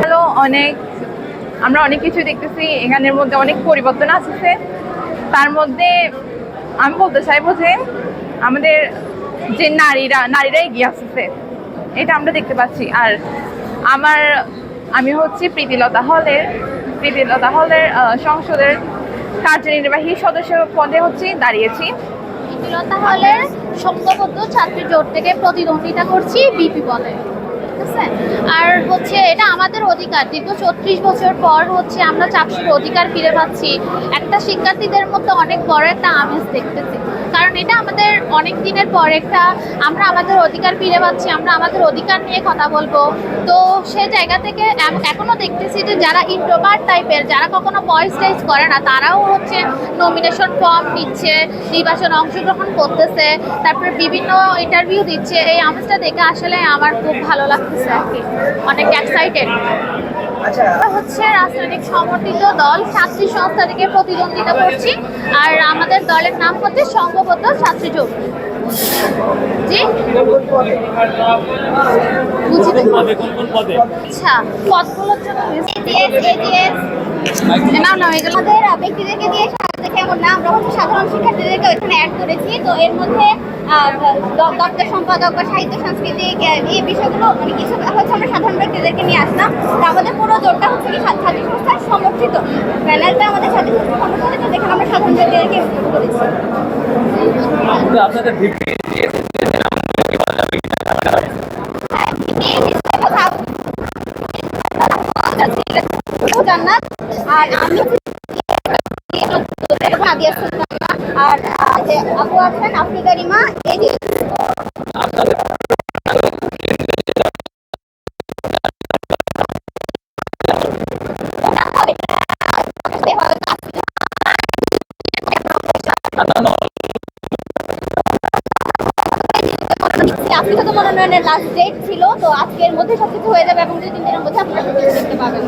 Hello, অনেক, আমরা অনেক কিছু দেখতেছি, এখানের মধ্যে অনেক পরিবর্তন আসছে। তার মধ্যে আমি বলতে চাইব যে আমাদের যে নারীরা নারীরা এগিয়ে আসছে, এটা আমরা দেখতে পাচ্ছি। আর আমার, আমি হচ্ছে প্রীতিলতা হলের প্রীতিলতা হলের সংসদের কার্যনির্বাহী সদস্য পদে হচ্ছে, দাঁড়িয়েছি। প্রীতিলতা হলের সংঘবদ্ধ ছাত্রী জোট থেকে প্রতিদ্বন্দ্বিতা করছি বিপি বলে? আর হচ্ছে এটা আমাদের অধিকার, দীর্ঘ চৌত্রিশ বছর পর হচ্ছে আমরা চাকরির অধিকার ফিরে পাচ্ছি। একটা শিক্ষার্থীদের মধ্যে অনেক বড় একটা আমেজ দেখতেছি। কারণ এটা আমাদের অনেক দিনের পর একটা, আমরা আমাদের অধিকার ফিরে পাচ্ছি, আমরা আমাদের অধিকার নিয়ে কথা বলব। তো সে জায়গা থেকে এম- এখনও দেখতেছি যে যারা ইন্ট্রোভার্ট টাইপের যারা কখনো ভয়েস টাইজ করে না, তারাও হচ্ছে নমিনেশন ফর্ম নিচ্ছে, নির্বাচনে অংশগ্রহণ করতেছে, তারপরে বিভিন্ন ইন্টারভিউ দিচ্ছে। এই আমেজটা দেখে আসলে আমার খুব ভালো লাগতেছে আর কি। অনেক এক্সাইটেড হচ্ছে রাজনৈতিক সমর্থিত দল ছাত্রী সংস্থা থেকে প্রতিদ্বন্দ্বিতা করছি। আর আমাদের দলের নাম হচ্ছে সংঘবদ্ধ ছাত্রী জোট জি? আচ্ছা পদগুলোর জন্য না না এগুলো। আমাদের ব্যক্তিদেরকে দিয়ে না আমরা হচ্ছে সাধারণ শিক্ষার্থীদেরকে ওইখানে অ্যাড করেছি। তো এর মধ্যে দপ্তর সম্পাদক বা সাহিত্য সাংস্কৃতিক এই বিষয়গুলো মানে কিছু হচ্ছে আমরা সাধারণ ব্যক্তিদেরকে নিয়ে আসলাম। তো আমাদের পুরো জোটটা হচ্ছে কি ছাত্রী সংস্থার সমর্থিত। প্যানেলটা আমাদের ছাত্রী সংস্থা সমর্থিত যেখানে আমরা সাধারণ ব্যক্তিদেরকে করেছি। আপনাদের জান্নাত আর আমি নাদিয়া সুলতানা আর যে আজকে তো মনোনয়নের লাস্ট ডেট ছিল, তো আজকের মধ্যে সবকিছু হয়ে যাবে এবং দুই তিন দিনের মধ্যে আপনারা দেখতে পাবেন।